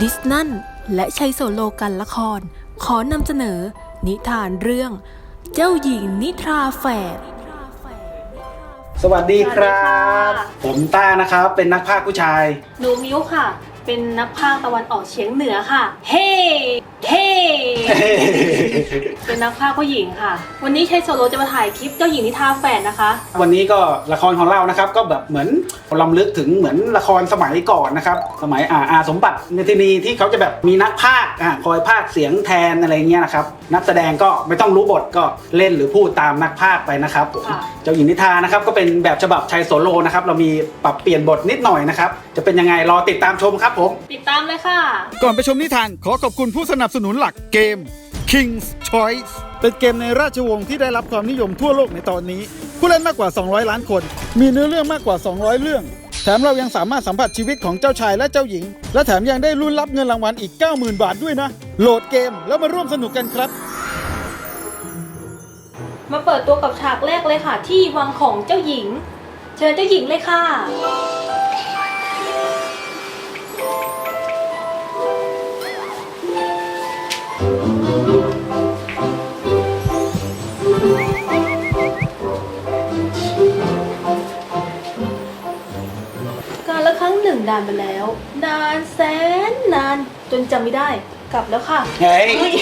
ดิสนันและชัยโสโลกันละคร ขอนำเสนอ นิทานเรื่อง เจ้าหญิงนิทราแฝดสวัสดีครับสวัสดีค่ะผมต้านะครับ เป็นนักพากย์ผู้ชาย หนูมิวค่ะ เป็นนักพากย์ตะวันออกเฉียงเหนือค่ะ เฮ้ เฮ้ เป็นนักพากย์ผู้หญิงค่ะ วันนี้ชัยโซโลจะมาถ่ายคลิปเจ้าหญิงนิทราแฝดนะคะ วันนี้ก็ละครของเรานะครับ ก็แบบเหมือนลำลึกถึงเหมือนละครสมัยก่อนนะครับ สมัยอาอาสมบัติเมทินีที่เขาจะแบบมีนักพากย์อ่าคอยพากย์เสียงแทนอะไรเงี้ยนะครับ นักแสดงก็ไม่ต้องรู้บทก็เล่นหรือพูดตามนักพากย์ไปนะครับผมค่ะ เจ้าหญิงนิทรานะครับก็เป็นแบบฉบับชัยโสโลนะครับเรามีปรับเปลี่ยนบทนิดหน่อยนะครับ จะเป็นยังไงรอติดตามชมครับผม ติดตามเลยค่ะ ก่อนไปชมนิทานขอขอบคุณผู้สนับสนุนหลักเกม King's Choice เป็นเกมในราชวงศ์ที่ได้รับความนิยมทั่วโลกในตอนนี้ ผู้เล่นมากกว่า 200 ล้านคน มีเนื้อเรื่องมากกว่า 200 เรื่อง แถมเรายังสามารถสัมผัสชีวิตของเจ้าชายและเจ้าหญิง และแถมยังได้ลุ้นรับเงินรางวัลอีก 90,000 บาทด้วยนะ โหลดเกมแล้วมาร่วมสนุกกันครับ มาเปิดตัวกับฉากแรกเลยค่ะ ที่วังของเจ้าหญิง เชิญเจ้าหญิงเลยค่ะ นึ่งนานมาแล้ว นานแสนนานจนจำไม่ได้ กลับแล้วค่ะเฮ้ยเฮ้ย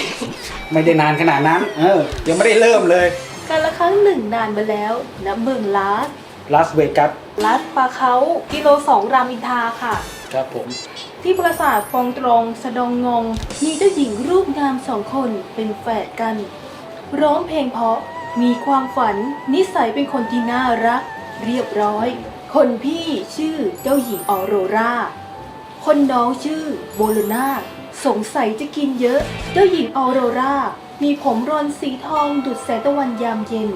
ไม่ได้นานขนาดนั้น เออ ยังไม่ได้เริ่มเลยการละครั้งหนึ่งนานมาแล้วณเมืองลาสลาสเวกัสลาสปาเขากิโลสองรามอินทราค่ะ ครับผม ที่ปราสาทฟองตรงสะดองงง มีเจ้าหญิงรูปงามสองคนเป็นแฝดกัน ร้องเพลงเพราะมีความฝันนิสัยเป็นคนที่น่ารัก เรียบร้อย คนพี่ชื่อเจ้าหญิงออโรราคนน้องชื่อโบโลนาสงสัยจะกินเยอะ เจ้าหญิงออโรรา มีผมรอนสีทองดุดแสงตะวันยามเย็น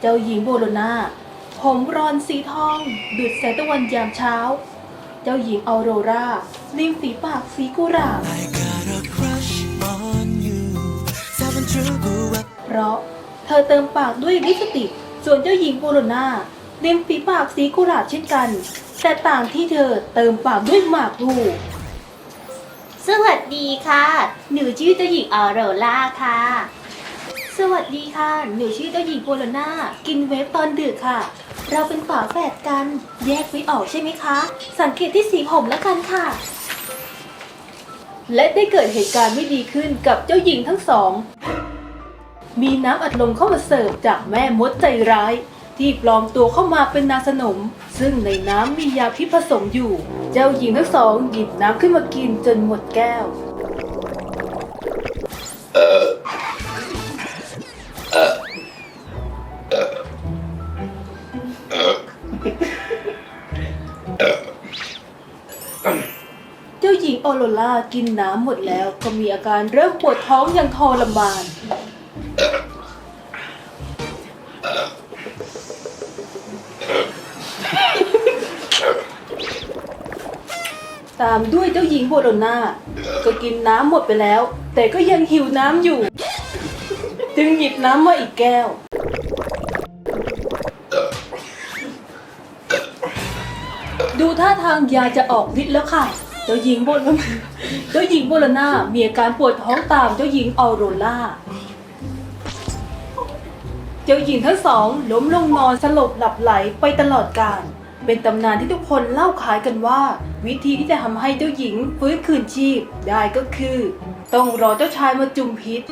เจ้าหญิงโบโลนาผมรอนสีทอง ดุดแสงตะวันยามเช้า เจ้าหญิงออโรราริมฝีปากสีกุหลาบเพราะเธอเติมปากด้วยลิปสติก ส่วนเจ้าหญิงโบโลนา ริมฝีปากสีกุหลาบเช่นกัน แต่ต่างที่เธอเติมปากด้วยหมากพลูสวัสดีค่ะ หนูชื่อเจ้าหญิงออโรราค่ะ สวัสดีค่ะ หนูชื่อเจ้าหญิงโบโลนากินเวฟตอนดึกค่ะ เราเป็นฝาแฝดกัน แยกไม่ออกใช่ไหมคะ สังเกตที่สีผมแล้วกันค่ะ และได้เกิดเหตุการณ์ไม่ดีขึ้นกับเจ้าหญิงทั้งสอง มีน้ำอัดลมเข้ามาเสิร์ฟจากแม่มดใจร้าย ที่ปลอมตัวเข้ามาเป็นนางสนม ซึ่งในน้ำมียาพิษผสมอยู่ เจ้าหญิงทั้งสองหยิบน้ำขึ้นมากินจนหมดแก้ว เจ้าหญิงออโรล่ากินน้ำหมดแล้วก็มีอาการเริ่มปวดท้องอย่างทรมาน ตามด้วยเจ้าหญิงโบโลนาก็กินน้ำหมดไปแล้ว แต่ก็ยังหิวน้ำอยู่ จึงหยิบน้ำมาอีกแก้ว ดูท่าทางยาจะออกฤทธิ์แล้วค่ะ เจ้าหญิงโบโลนาเจ้าหญิงโบโลนามีอาการปวดท้องตามเจ้าหญิงออโรล่าเจ้าหญิงทั้งสองล้มลงนอนสลบหลับไหลไปตลอดกาล เป็นตำนานที่ทุกคนเล่าขายกันว่า วิธีที่จะทำให้เจ้าหญิงฟื้นคืนชีพได้ก็คือ ต้องรอเจ้าชายมาจุมพิษ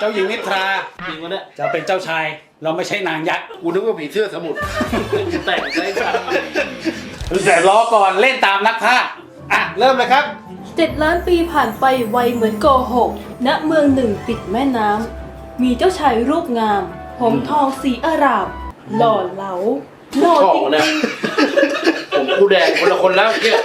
เจ้าหญิงนิทราจริงวะเนี่ยจะเป็นเจ้าชาย เราไม่ใช่นางยักษ์กูนึกว่าผีเสื้อสมุทรแต่งใช่ไหมแต่ล้อก่อนเล่นตามนักพากย์อะเริ่มเลยครับ เจ็ดล้านปีผ่านไปไวเหมือนโกหก ณ เมืองหนึ่งติดแม่น้ำ มีเจ้าชายรูปงาม ผมทองสีอาราม หล่อเหลา หล่อจริง ผมกูแดงคนละคนแล้วเนี่ย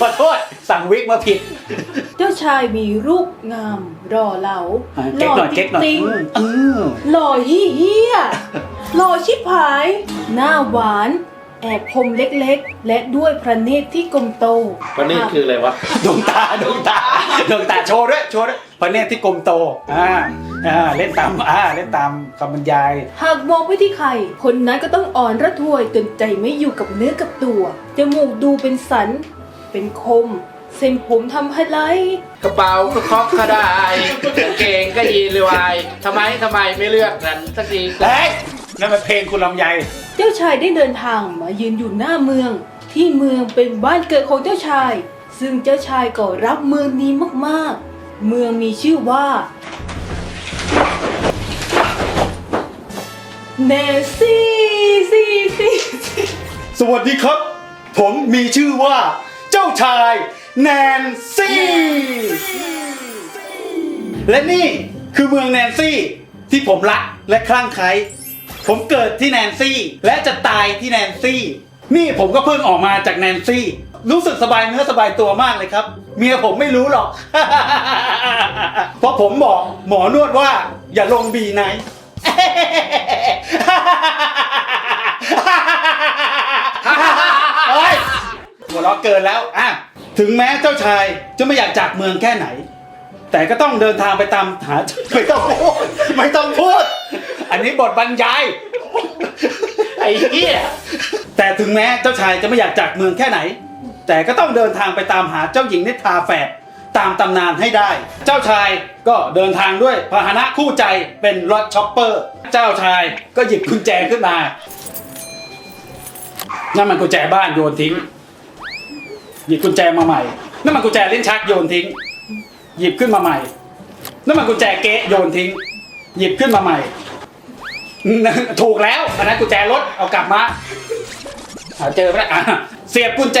ขอโทษสั่งวิกมาผิดๆเจ้าชายมีรูปงามหล่อเหลาอะหเก๊กล่อหน่อยจเก๊กหน่อยริงอืมเออๆหล่อเฮี้ยๆหล่อชิบหาย หน้าหวานแแอบคมเล็กๆ และด้วยพระเนตรที่กลมโตวันนี้คืออะไรวะ ดวงตาดวงตาดวงตาโชว์ด้วยโชว์ด้วยพระเนตรที่กลมโตอ่า อ่าเล่นตามอ่าเล่นตามคำบรรยาย หากมองไปที่ใคร คนนั้นก็ต้องอ่อนระทวยจนใจไม่อยู่กับเนื้อกับตัว จมูกดูเป็นสัน เป็นคม เส้นผมทำให้ไรกระเป๋าก็คอกก็ได้กางเกงก็ยีนเลยวายทำไมทำไมไม่เลือกกันสักทีเฮ้ยนั่นมันเพลงคุณลำไยเจ้าชายได้เดินทางมายืนอยู่หน้าเมือง ที่เมืองเป็นบ้านเกิดของเจ้าชาย ซึ่งเจ้าชายก็รักเมืองนี้มากๆ เมืองมีชื่อว่า เนซี่ซี่ซี่สวัสดีครับ ผมมีชื่อว่า เจ้าชาย แนนซี่ และนี่คือเมืองแนนซี่ ที่ผมรักและคลั่งไคล้ผมเกิดที่แนนซี่ และจะตายที่แนนซี่ นี่ผมก็เพิ่งออกมาจากแนนซี่ รู้สึกสบายเนื้อสบายตัวมากเลยครับ เมียผมไม่รู้หรอก เพราะผมบอกหมอนวดว่า อย่าลงบีไนท์ เฮ้ยหัวเราะเกินแล้วอะถึงแม้เจ้าชายจะไม่อยากจากเมืองแค่ไหน แต่ก็ต้องเดินทางไปตามหา ไม่ต้องพูดไม่ต้องพูด อันนี้บทบรรยาย ไอ้เหี้ย แต่ถึงแม้เจ้าชายจะไม่อยากจากเมืองแค่ไหน แต่ก็ต้องเดินทางไปตามหาเจ้าหญิงนิทราแฝดตามตำนานให้ได้ เจ้าชายก็เดินทางด้วยพาหนะคู่ใจเป็นรถช็อปเปอร์ เจ้าชายก็หยิบกุญแจขึ้นมา นั่นมันกุญแจบ้านโยนทิ้ง หยิบกุญแจมาใหม่ นั่นมันกุญแจลิ้นชักโยนทิ้ง หยิบขึ้นมาใหม่ นั่นมันกุญแจเก๊ะโยนทิ้ง หยิบขึ้นมาใหม่ ถูกแล้วอันนั้นกุญแจรถเอากลับมาหาเจอไหมอะเสียบกุญแจ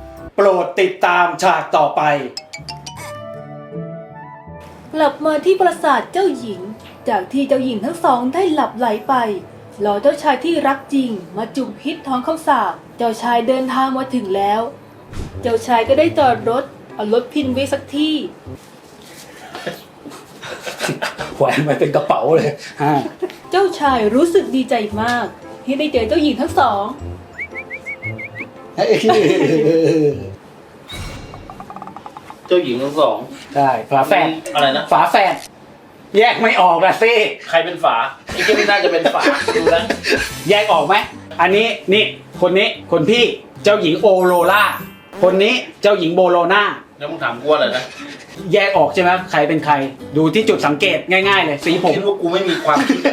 โปรดติดตามฉากต่อไป กลับมาที่ปราสาทเจ้าหญิง จากที่เจ้าหญิงทั้งสองได้หลับไหลไปรอเจ้าชายที่รักจริง มาจุ่มพิษท้องคำสาปเจ้าชายเดินทางมาถึงแล้ว เจ้าชายก็ได้จอดรถ เอารถพินไว้สักที่แขวนมันเป็นกระเป๋าเลยฮะเจ้าชายรู้สึกดีใจมาก ที่ได้เจอเจ้าหญิงทั้งสอง เจ้าหญิงทั้งสองใช่ฝาแฝดอะไรนะ ฝาแฝดแยกไม่ออกอะสิใครเป็นฝาไอ้เจ้านี่น่าจะเป็นฝาดูแล้วแยกออกไหมอันนี้นี่คนนี้คนพี่เจ้าหญิงโอโรล่าคนนี้เจ้าหญิงโบโลนาแล้วมึงถามกูว่าอะไรนะแยกออกใช่ไหมใครเป็นใคร ดูที่จุดสังเกตง่ายๆเลยสีผม คิดว่ากูไม่มีความคิดเ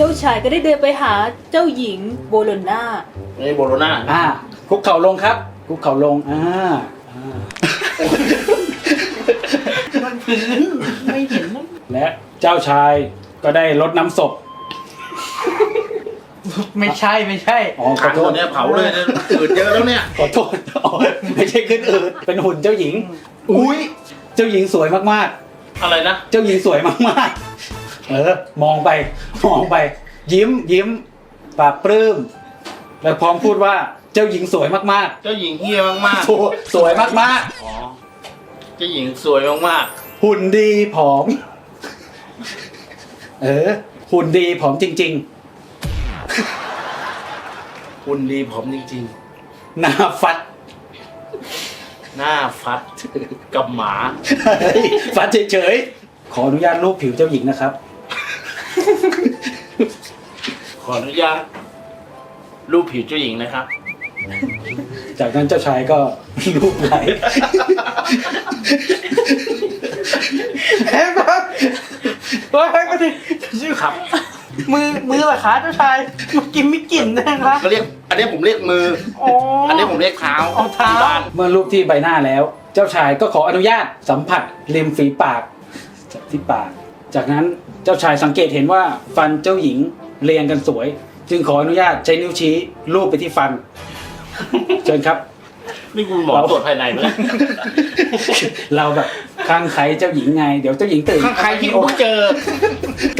จ้าชายก็ได้เดินไปหาเจ้าหญิงโบโลนาในโบโลนาอ่าคุกเข่าลงครับ คุกเข่าลงอ่าอ่ามันพื้นไม่เห็นนะและเจ้าชายก็ได้ลดน้ำศพไม่ใช่ไม่ใช่อ๋อขทาองโทคษนเนี้ยเผาเลยนะอืดเยอะแล้วเนี่ย ขอโทษอ๋อไม่ใช่ขึ้นอืดเป็นหุ่นเจ้าหญิง อุ้ยเจ้าหญิงสวยมากๆอะไรนะเจ้าหญิงสวยมากๆ เออ มองไป มองไป ยิ้มยิ้มปากปลื้ม แล้วพร้อมพูดว่าเจ้าหญิงสวยมากเจ้าหญิงเฮียมากๆสวยสวยมากๆอ๋อเจ้าหญิงสวยมากๆ หุ่นดีผอม เออ หุ่นดีผอมจริง ๆ หุ่นดีผอมจริงๆ หน้าฟัดๆหน้าฟัดกับหมาเฮ้ยฟัดเฉยๆ ขออนุญาตรูปผิวเจ้าหญิงนะครับ ขออนุญาตรูปผิวเจ้าหญิงนะครับ จากนั้นเจ้าชายก็รูปไหลเฮ้ยบ้าเฮ้ยก็ดิชื่อครับมือมือเหรอคะเจ้าชายเมื่อกี้ไม่กลิ่นนะคะก็เรียก อันนี้ผมเรียกมืออ๋ออัอันนี้ผมเรียกเท้าเอาเท้าที่บ้นเมื่อรูปที่ใบหน้าแล้ว เจ้าชายก็ขออนุญาตสัมผัสริมฝีปากที่ปาก จากนั้นเจ้าชายสังเกตเห็นว่าฟันเจ้าหญิงเรียงกันสวย จึงขออนุญาตใช้นิ้วชี้ลูบไปที่ฟัน เชิญครับ นี่กูหมอตรวจภายในไหมเนี่ยเราแบบข้างใครเจ้าหญิงไง เดี๋ยวเจ้าหญิงตื่นข้างใครที่กูเพิ่งเจอ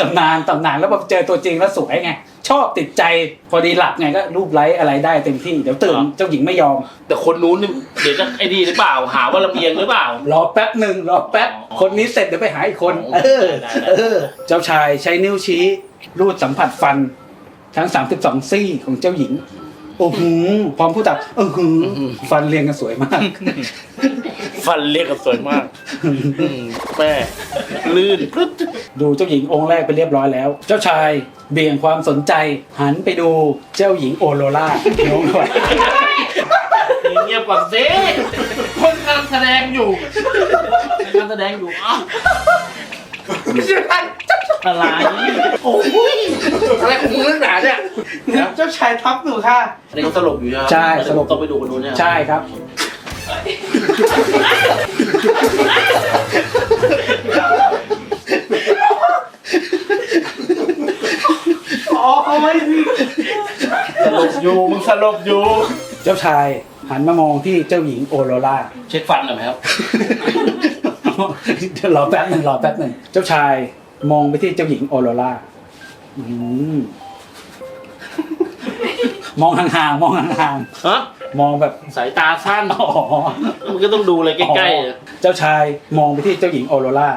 ตำนานตำนานแล้วพอเจอตัวจริงแล้วสวยไงชอบติดใจพอดีหลับไงก็รูปไล้อะไรได้เต็มที่เดี๋ยวตื่นอ๋อเจ้าหญิงไม่ยอม แต่คนนู้นนี่เดี๋ยวจะไอ้นี่หรือเปล่าหาว่าลำเอียงหรือเปล่า รอแป๊บหนึ่งรอแป๊บอ๋อคนนี้เสร็จเดี๋ยวไปหาอีกคนอ๋อเออได้ได้เออ เจ้าชายใช้นิ้วชี้ รูดสัมผัสฟัน ทั้ง 32 ซี่ของเจ้าหญิง โอ้โหพร้อมพูดตับเออหือฟันเรียงกันสวยมาก ฟันเรียกกันสวยมากอืมแม่ลื่นปึ๊ดดูเจ้าหญิงองค์แรกไปเรียบร้อยแล้ว เจ้าชายเบี่ยงความสนใจหันไปดูเจ้าหญิงโอโรล่าน้องด้วยเงียบก่อนสิคนกำลังแสดงอยู่กำลังแสดงอยู่อ้าว อะไร โอ้ยอะไรของมึงนักหนาเนี่ยเจ้าชายทับหนูค่ะอันนี้เขาสลบอยู่ใช่ไหมใช่สลบ ต้องไปดูกันดูเนี่ยใช่ครับ อ๋อไม่มีสลบอยู่มึงสลบอยู่ เจ้าชายหันมามองที่เจ้าหญิงโอโรล่าเช็คฟันหน่อยไหมครับ เดี๋ยวรอแป๊บหนึ่งรอแป๊บหนึ่งเจ้าชาย มองไปที่เจ้าหญิงโอโรล่าอืมมองห่างๆมองห่างฮะๆมองแบบสายตาสั้นอ๋อมึงก็ต้องดูเลยใกล้อ๋อเจ้าชายมองไปที่เจ้าหญิงโอโรล่า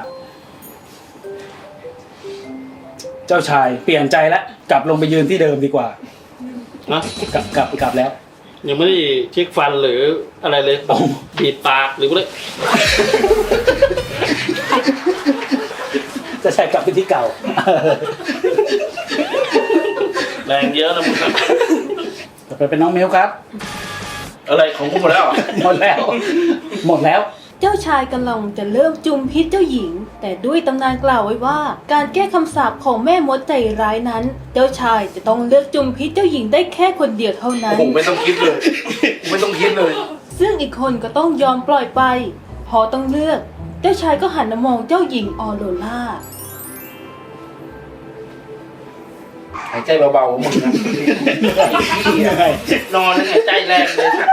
เจ้าชายเปลี่ยนใจแล้วกลับลงไปยืนที่เดิมดีกว่าๆนะกลับกลับกลับแล้ว ยังไม่ได้เช็คฟันหรืออะไรเลยโอ้บีบปากหรือว่าเจ้าชายกลับไปที่เก่า แรงเยอะนะมึงอะต่อไปเป็นน้องมิวครับ อะไรของกูหมดแล้วเหรอหมดแล้ว หมดแล้ว เจ้าชายกำลังจะเริ่มจุมพิษเจ้าหญิง แต่ด้วยตำนานกล่าวไว้ว่า การแก้คำสาปของแม่มดใจร้ายนั้น เจ้าชายจะต้องเลือกจุมพิษเจ้าหญิงได้แค่คนเดียวเท่านั้นโอ้โหไม่ต้องคิดเลยไม่ต้องคิดเลย ซึ่งอีกคนก็ต้องยอมปล่อยไป พอต้องเลือก เจ้าชายก็หันมามองเจ้าหญิงออโรล่า หายใจเบาๆมึงนะนอนหายใจแรงเลยค่ะ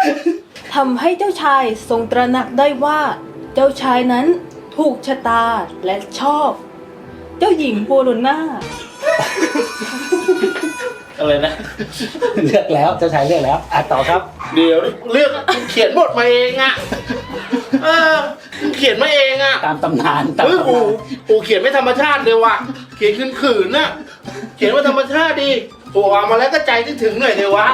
ทำให้เจ้าชายทรงตระหนักได้ว่า เจ้าชายนั้นถูกชะตาและชอบ เจ้าหญิงโบโลน่าอะไรนะ เลือกแล้วเจ้าชายเลือกแล้วอะต่อครับ เดี๋ยวเลือกเขียนบทมาเองอะเออเขียนมาเองอะตามตำนานตามเฮ้ยตำโอ้นานโหเขียนไม่ธรรมชาติเลยว่ะเขียนขืนขืนๆน่ะเขียนว่าธรรมชาติดีโอ้เอามาแล้วก็ใจที่ถึงหน่อยเลยวะ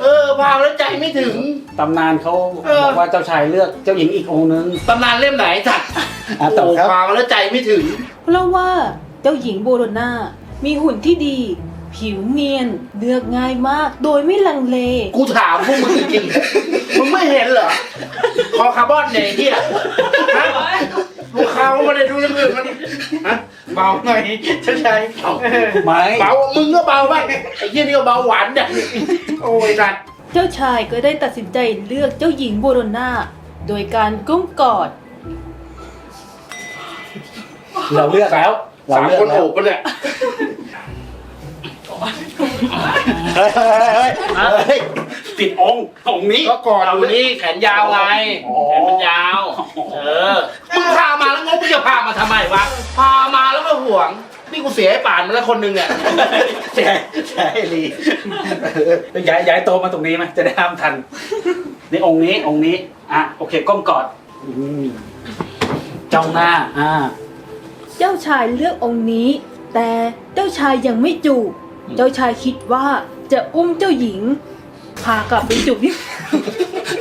เออพาแล้วใจไม่ถึง ตำนานเขาเออบอกว่าเจ้าชายเลือกเจ้าหญิงอีกองค์นึงตำนานเล่มไหนจัดอะต่อโอ้ครับ พามาแล้วใจไม่ถึง เพราะว่าเจ้าหญิงโบโลนามีหุ่นที่ดี ผิวเนียนเลือกง่ายมาก โดยไม่ลังเล กูถามพวกมึงจริงๆมึงไม่เห็นเหรอ คอคาร์บอนเนี่ยไอ้เฮียฮะ ลูกค้ามันไม่ได้ดูอย่างอื่นมันฮะเบาหน่อยเจ้าชายเอาเออไม่ เบามึงก็เบาไปไอ้เฮียนี่ก็เบาหวานเนี่ยโอ้ยสัตว์เจ้าชายก็ได้ตัดสินใจเลือกเจ้าหญิงโบโลนาโดยการก้มกอด เราเลือกแล้ว เราสามเลือกคนแล้โอวบปะเนี่ยเฮ้ยเฮ้ยเฮ้ยเฮ้ย ปิดองค์องค์นี้ก็กอดอยู่นี่แขนยาวไงอ๋อแขนมันยาว เออมึงพามาแล้วงงมึงจะพามาทำไมวะพามาแล้วก็ห่วงนี่กูเสียให้ป่านมาแล้วคนหนึ่งอะใช่ใช่ลีเออย้ายย้ายโตะมาตรงนี้ไหมจะได้ห้ามทันนี่องค์นี้องค์นี้อะโอเคก้มกอดอืมจ้องหน้าอ่าเจ้าชายเลือกองค์นี้ แต่เจ้าชายยังไม่จูบเจ้าชายคิดว่าจะอุ้มเจ้าหญิง พากลับไปจูบที่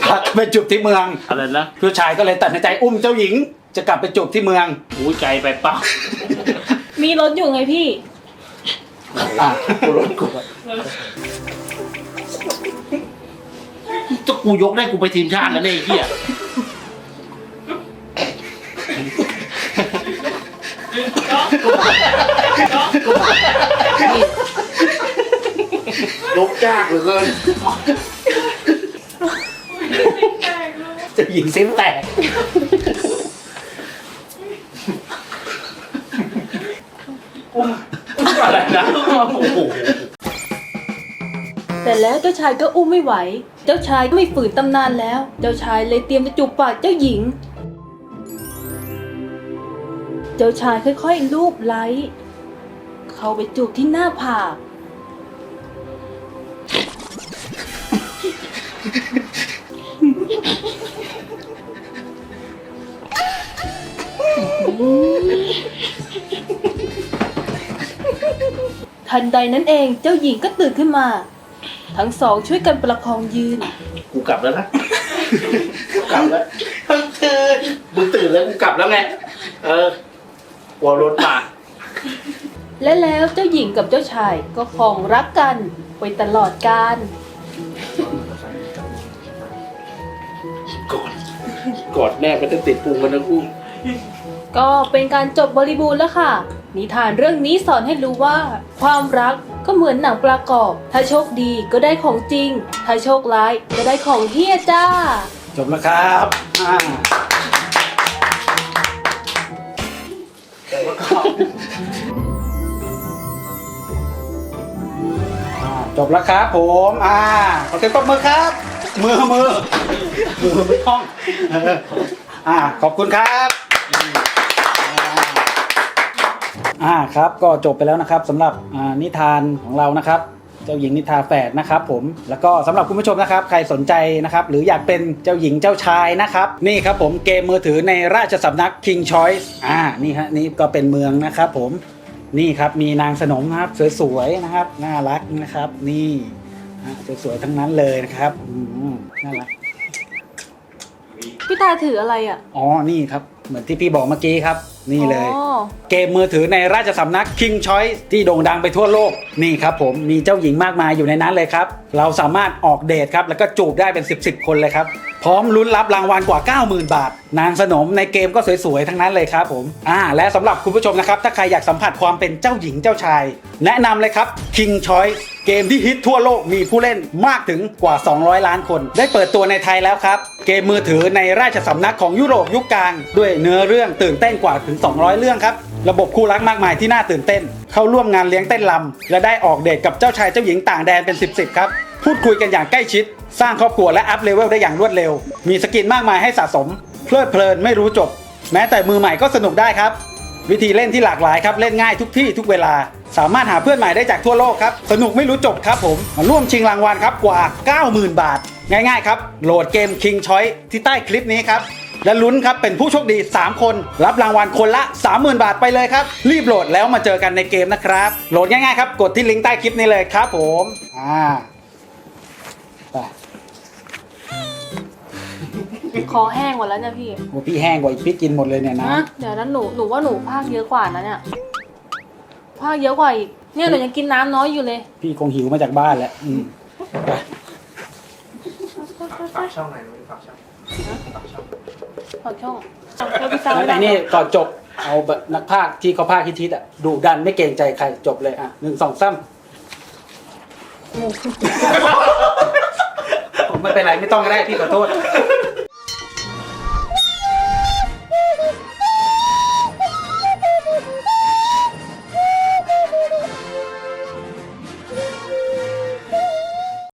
พักไปจูบที่เมืองอะไรนะผู้ชายก็เลยตัดสินใจอุ้มเจ้าหญิง จะกลับไปจูบที่เมืองอุ้ยไกลไปเปล่ามีรถอยู่ไงพี่ อะกูรถกูจะกูยกได้กูไปทีมชาติแล้วเนี่ยไอ้เหี้ย ยกยากเหลือเกินเจ้าหญิงซิ้มแตกอะไรนะโอ้โหแต่แล้วเจ้าชายก็อุ้มไม่ไหว เจ้าชายก็ไม่ฝืนตำนานแล้ว เจ้าชายเลยเตรียมจะจูบปากเจ้าหญิง เจ้าชายค่อยๆลูบไล้ เข้าไปจูบที่หน้าผาก ทันใดนั้นเองเจ้าหญิงก็ตื่นขึ้นมา ทั้งสองช่วยกันประคองยืน กูกลับแล้วนะกูกลับแล้วทั้งคืนมึงตื่นแล้วกูกลับแล้วไงเออวอลรถมาและแล้วเจ้าหญิงกับเจ้าชายก็ครองรักกันไปตลอดกาลกอดกอดแม่ก็จะติดพุงกันนะกูก็เป็นการจบบริบูรณ์แล้วค่ะ นิทานเรื่องนี้สอนให้รู้ว่า ความรักก็เหมือนหนังประกอบ ถ้าโชคดีก็ได้ของจริง ถ้าโชคร้ายก็ได้ของเฮียจ้า จบแล้วครับอ่าอ่าจบแล้วครับผมอ่าขอเสียงตบมือครับ มือมือมือไม่ต้องเอออ่าขอบคุณครับ อ่าครับก็จบไปแล้วนะครับสำหรับอ่านิทานของเรานะครับ เจ้าหญิงนิทราแฝดนะครับ ผมแล้วก็สำหรับคุณผู้ชมนะครับ ใครสนใจนะครับ หรืออยากเป็นเจ้าหญิงเจ้าชายนะครับ นี่ครับผมเกมมือถือในราชสำนัก King Choice อ่านี่ฮะนี่ก็เป็นเมืองนะครับ ผมนี่ครับมีนางสนมนะครับสวยๆนะครับ น่ารักนะครับ นี่อ่าสวยๆทั้งนั้นเลยนะครับอืมน่ารักพี่ตาถืออะไรอะอ๋อนี่ครับเหมือนที่พี่บอกเมื่อกี้ครับ นี่เลย อ๋อ เกมมือถือในราชสำนัก King Choice ที่โด่งดังไปทั่วโลกนี่ครับผมมีเจ้าหญิงมากมายอยู่ในนั้นเลยครับ เราสามารถออกเดทครับ แล้วก็จูบได้เป็น 10บสคนเลยครับ พร้อมลุ้นรับรางวัลกว่า 90,000 บาท นางสนมในเกมก็สวยๆ ทั้งนั้นเลยครับผมอ่าและสำหรับคุณผู้ชมนะครับ ถ้าใครอยากสัมผัสความเป็นเจ้าหญิงเจ้าชาย แนะนำเลยครับ King Choice เกมที่ฮิตทั่วโลกมีผู้เล่นมากถึงกว่า 200 ล้านคน ได้เปิดตัวในไทยแล้วครับ เกมมือถือในราชสำนักของยุโรปยุคกลางด้วยเนื้อเรื่องตื่นเต้นกว่าถึง 200 เรื่องครับ ระบบคู่รักมากมายที่น่าตื่นเต้น เข้าร่วมงานเลี้ยงเต้นลำและได้ออกเดทกับเจ้าชายเจ้าหญิงต่างแดนเป็น 10 10 ครับ พูดคุยกันอย่างใกล้ชิด สร้างครอบครัวและอัพเลเวลได้อย่างรวดเร็ว มีสกินมากมายให้สะสม เพลิดเพลินไม่รู้จบ แม้แต่มือใหม่ก็สนุกได้ครับ วิธีเล่นที่หลากหลายครับเล่นง่ายทุกที่ทุกเวลา สามารถหาเพื่อนใหม่ได้จากทั่วโลกครับสนุกไม่รู้จบครับผมมาร่วมชิงรางวัลครับกว่า 90,000 บาท ง่ายๆครับโหลดเกม King Choice ที่ใต้คลิปนี้ครับ และลุ้นครับเป็นผู้โชคดี 3 คน รับรางวัลคนละ 30,000 บาทไปเลยครับ รีบโหลดแล้วมาเจอกันในเกมนะครับ โหลดง่ายๆครับ กดที่ลิงก์ใต้คลิปนี้เลยครับผมอ่าไปคอแห้งหมดแล้วเนี่ยพี่โอ้พี่แห้งกว่าอีกพี่กินหมดเลยเนี่ยนะนะเดี๋ยวนั้นหนูหนูว่าหนูภาคเยอะกว่านะเนี่ยภาคเยอะกว่าอีกเนี่ยหนูยังกินน้ำน้อยอยู่เลยพี่คงหิวมาจากบ้านแล้วอืมไปฝากช่องไหนอยฝากช่องขอ ช่องเพื่อพี่สาวแล้วไอ้นี่ก่อนจบเอาแบบนักพากย์ที่เขาพากย์ฮิตๆอะดุดันไม่เกรงใจใครจบเลยอะหนึ่งสองสามผมไม่เป็นไรไม่ต้องก็ได้พี่ขอโทษ